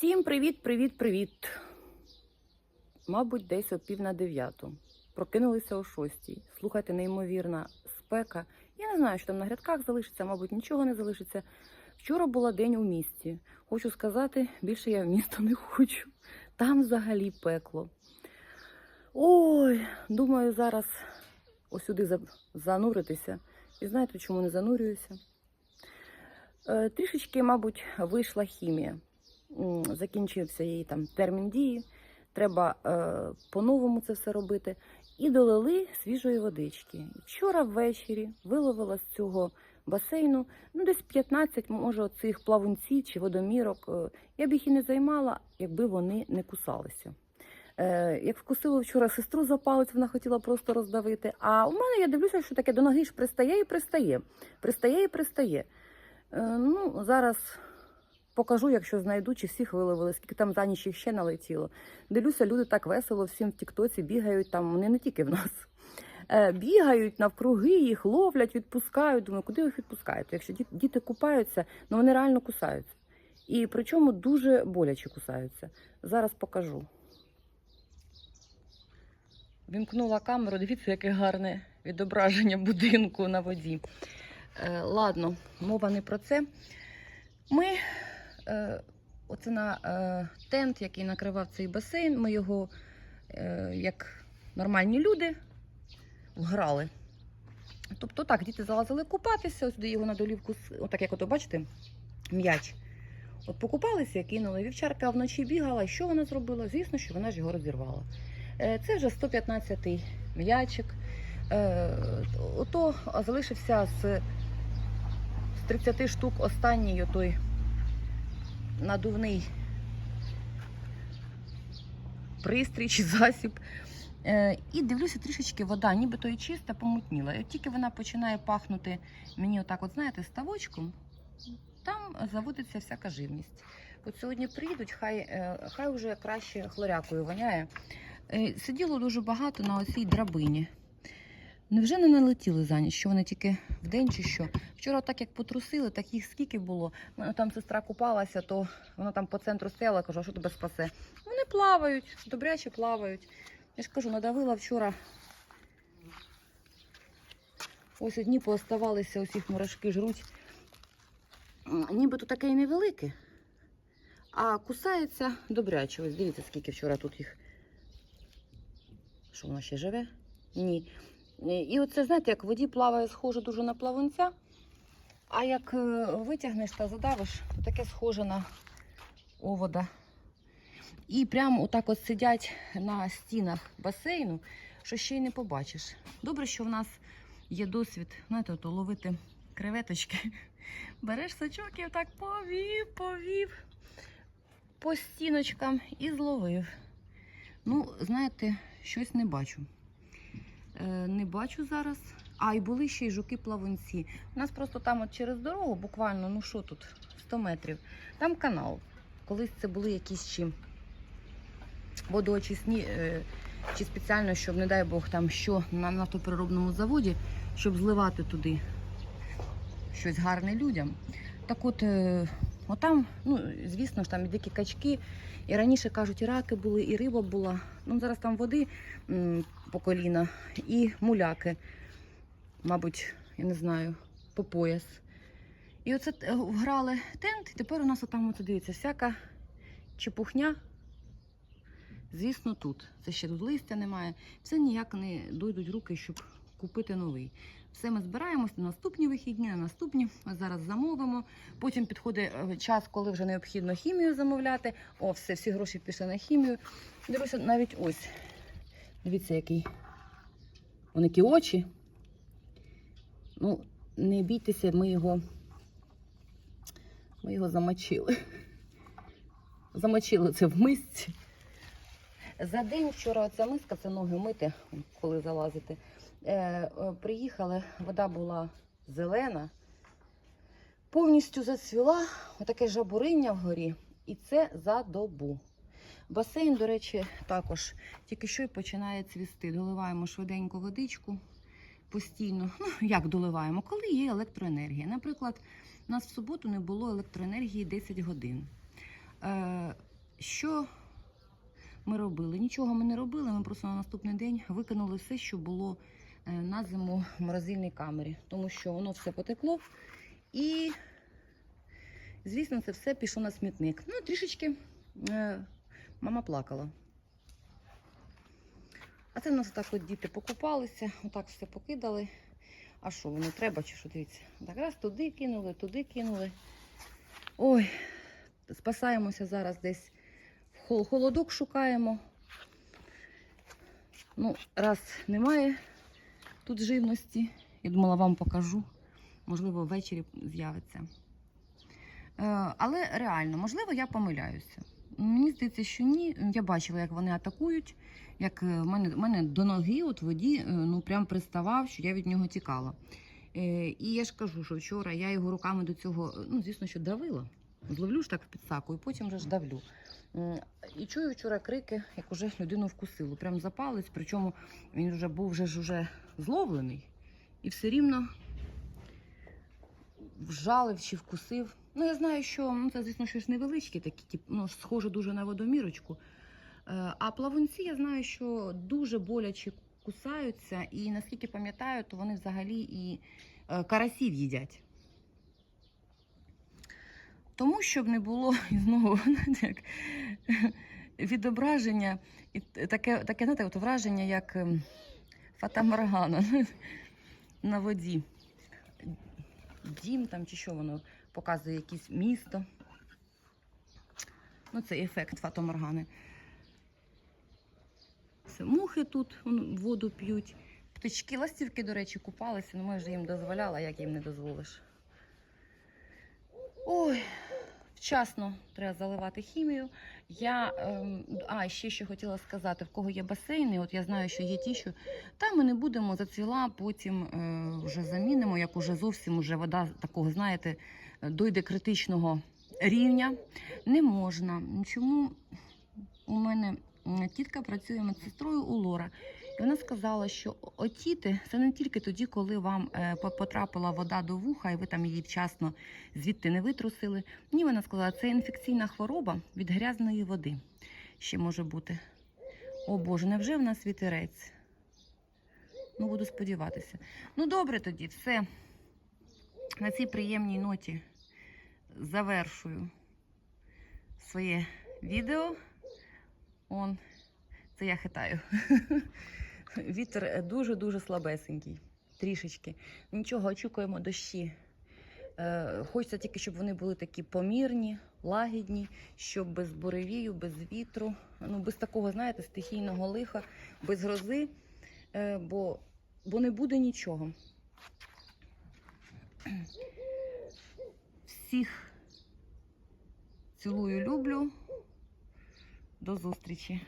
Всім привіт, привіт, привіт. Мабуть, десь о пів на дев'яту. Прокинулися о шостій. Слухайте, неймовірна спека. Я не знаю, що там на грядках залишиться, мабуть, нічого не залишиться. Вчора була день у місті. Хочу сказати, більше я в місто не хочу. Там взагалі пекло. Ой, думаю, зараз осюди зануритися. І знаєте, чому не занурююся? Е, Трішечки, мабуть, вийшла хімія. Закінчився її там термін дії. Треба е, по-новому це все робити. І долили свіжої водички. Вчора ввечері виловила з цього басейну ну, десь 15, може, цих плавунців чи водомірок. Е, Я б їх і не займала, якби вони не кусалися. Е, як вкусила вчора сестру за палець, вона хотіла просто роздавити. А у мене я дивлюся, що таке до ноги ж пристає і пристає. Пристає і пристає. Е, ну, зараз покажу, якщо знайду, чи всіх виловили, скільки там за ніч їх ще налетіло. Дивлюся, люди так весело всім в Тіктоці бігають там, вони не тільки в нас. Е, бігають навкруги, їх ловлять, відпускають. Думаю, куди їх відпускаєте? Якщо діти купаються, ну вони реально кусаються. І причому дуже боляче кусаються. Зараз покажу. Вімкнула камеру, дивіться, яке гарне відображення будинку на воді. Е, ладно, мова не про це. Ми, оце на е, тент, який накривав цей басейн, ми його, е, як нормальні люди, вграли. Тобто так, діти залазили купатися, ось сюди його на долівку, отак як ото, бачите, м'яч. От покупалися і кинули. Вівчарка вночі бігала, що вона зробила? Звісно, що вона ж його розірвала. Е, Це вже 115-й м'ячик. Е, Ото залишився з 30 штук останній той надувний пристрій чи засіб. Е, І дивлюся, трішечки вода, нібито і чиста, помутніла. І от тільки вона починає пахнути мені отак, от знаєте, ставочком, там заводиться всяка живність. От сьогодні приїдуть, хай, е, хай вже краще хлорякою воняє. Е, Сиділо дуже багато на оцій драбині. Невже не налетіли за ніч, що вони тільки вдень чи що? Вчора так як потрусили, так їх скільки було. Там сестра купалася, то вона там по центру стояла, кажу, а що тебе спасе? Вони плавають, добряче плавають. Я ж кажу, надавила вчора. Ось одні пооставалися, ось їх мурашки жруть. Нібито таке і невелике, а кусається добряче. Ось дивіться, скільки вчора тут їх. Що воно ще живе? Ні. Е, І оце, знаєте, як в воді плаває, схоже дуже на плавунця. А як е, витягнеш та задавиш, таке схоже на овода. І прямо отак от сидять на стінах басейну, що ще й не побачиш. Добре, що в нас є досвід, знаєте, ото ловити креветочки. Береш сачок і отак повів, повів по стіночкам і зловив. Ну, знаєте, щось не бачу. Е, не бачу зараз. А, і були ще й жуки-плавунці. У нас просто там от через дорогу, буквально, ну що тут, 100 метрів, там канал. Колись це були якісь чи водоочисні, е, чи спеціально, щоб, не дай Бог, там що на нафтопереробному заводі, щоб зливати туди щось гарне людям. Так от, е, отам, ну, звісно ж, там і дикі качки, і раніше кажуть, і раки були, і риба була. Ну, зараз там води по коліна, і муляки, мабуть, я не знаю, по пояс. І оце вграли тент, і тепер у нас отам, оце дивіться, всяка чепухня. Звісно, тут. Це ще тут листя немає. Все ніяк не дойдуть руки, щоб купити новий. Все ми збираємось на наступні вихідні, на наступні. Ми зараз замовимо. Потім підходить е, час, коли вже необхідно хімію замовляти. О, все, всі гроші пішли на хімію. Дивлюся, навіть ось. Дивіться, який. Вони які очі. Ну, не бійтеся, ми його. Ми його замочили. Замочили це в мисці. За день вчора оця миска, це ноги мити, коли залазити. Е, е, приїхали, вода була зелена, повністю зацвіла, отаке жабуриння вгорі, і це за добу. Басейн, до речі, також тільки що й починає цвісти. Доливаємо швиденько водичку постійно. Ну, як доливаємо? Коли є електроенергія. Наприклад, у нас в суботу не було електроенергії 10 годин. Е, що ми робили? Нічого ми не робили. Ми просто на наступний день викинули все, що було е, на зиму в морозильній камері, тому що воно все потекло. І, звісно, це все пішло на смітник. Ну, трішечки е, мама плакала. А це в нас так от діти покупалися, отак все покидали. А що, воно треба чи що дивіться? Так раз туди кинули, туди кинули. Ой, спасаємося зараз десь в холодок шукаємо. Ну, раз немає тут живності, я думала, вам покажу. Можливо, ввечері з'явиться. Е, але реально, можливо, я помиляюся. Мені здається, що ні. Я бачила, як вони атакують, як е, в мене, в мене до ноги от воді е, ну, прям приставав, що я від нього тікала. Е, і я ж кажу, що вчора я його руками до цього, е, ну, звісно, що давила. Зловлю ж так в підсаку, і потім вже ж давлю. І чую вчора крики, як уже людину вкусило. Прям за палець, причому він вже був вже ж зловлений. І все рівно вжалив чи вкусив. Ну, я знаю, що ну, це, звісно, щось невеличке, такі, тип, ну, схоже дуже на водомірочку. Е, А плавунці я знаю, що дуже боляче кусаються, і наскільки пам'ятаю, то вони взагалі і е, карасів їдять. Тому, щоб не було і знову як, відображення, і таке, таке знаєте, от враження, як ем, фатаморгана на воді. Дім там чи що воно показує якесь місто. Ну, це ефект фатоморгани. Це мухи тут воду п'ють. Птички, ластівки, до речі, купалися, ну ми вже їм дозволяли, як їм не дозволиш. Ой, вчасно треба заливати хімію. Я, ем, а, ще що хотіла сказати, в кого є басейни, от я знаю, що є ті, що там ми не будемо зацвіла, потім е, вже замінимо, як уже зовсім уже вода такого, знаєте, дойде критичного рівня. Не можна. Чому у мене тітка працює медсестрою у Лора. І вона сказала, що отіти це не тільки тоді, коли вам е, потрапила вода до вуха, і ви там її вчасно звідти не витрусили. Ні, вона сказала, це інфекційна хвороба від грязної води. Ще може бути. О Боже, невже в нас вітерець? Ну, буду сподіватися. Ну, добре тоді, все. На цій приємній ноті завершую своє відео. Он, це я хитаю. Вітер дуже-дуже слабесенький. Трішечки. Нічого, очікуємо дощі. Е, Хочеться тільки, щоб вони були такі помірні, лагідні, щоб без буревію, без вітру, ну без такого, знаєте, стихійного лиха, без грози, е, бо, бо не буде нічого. Всіх цілую, люблю. До зустрічі.